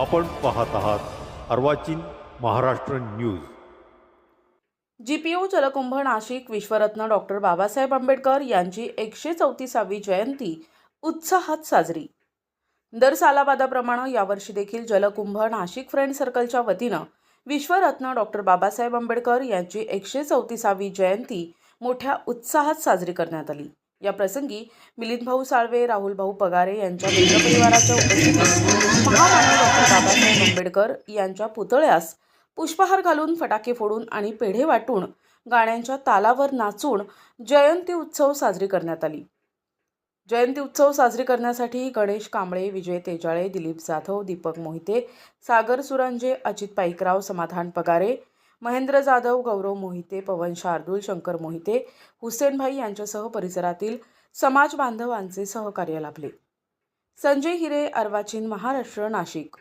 आपण पाहत आहात अर्वाचीन महाराष्ट्र न्यूज. जीपीओ जलकुंभ नाशिक विश्वरत्न डॉक्टर बाबासाहेब आंबेडकर यांची एकशे चौतीसावी जयंती उत्साहात साजरी. दर सालाबादाप्रमाणे यावर्षी देखील जलकुंभ नाशिक फ्रेंड सर्कलच्या वतीनं विश्वरत्न डॉक्टर बाबासाहेब आंबेडकर यांची एकशे चौतीसावी जयंती मोठ्या उत्साहात साजरी करण्यात आली. या प्रसंगी मिलिंद भाऊ साळवे राहुल भाऊ पगारे यांच्या मित्रपरिवाराच्या उपस्थितीत महामान्य डॉक्टर बाबासाहेब आंबेडकर यांच्या पुतळ्यास पुष्पहार घालून फटाके फोडून आणि पेढे वाटून गाण्यांच्या तालावर नाचून जयंती उत्सव साजरी करण्यात आली. जयंती उत्सव साजरी करण्यासाठी गणेश कांबळे विजय तेजाळे दिलीप जाधव दीपक मोहिते सागर सुरांजे अजित पाईकराव समाधान पगारे महेंद्र जाधव गौरव मोहिते पवन शार्दूल शंकर मोहिते हुसेनभाई यांच्यासह परिसरातील समाज बांधवांचे सहकार्य लाभले. संजय हिरे अर्वाचीन महाराष्ट्र नाशिक.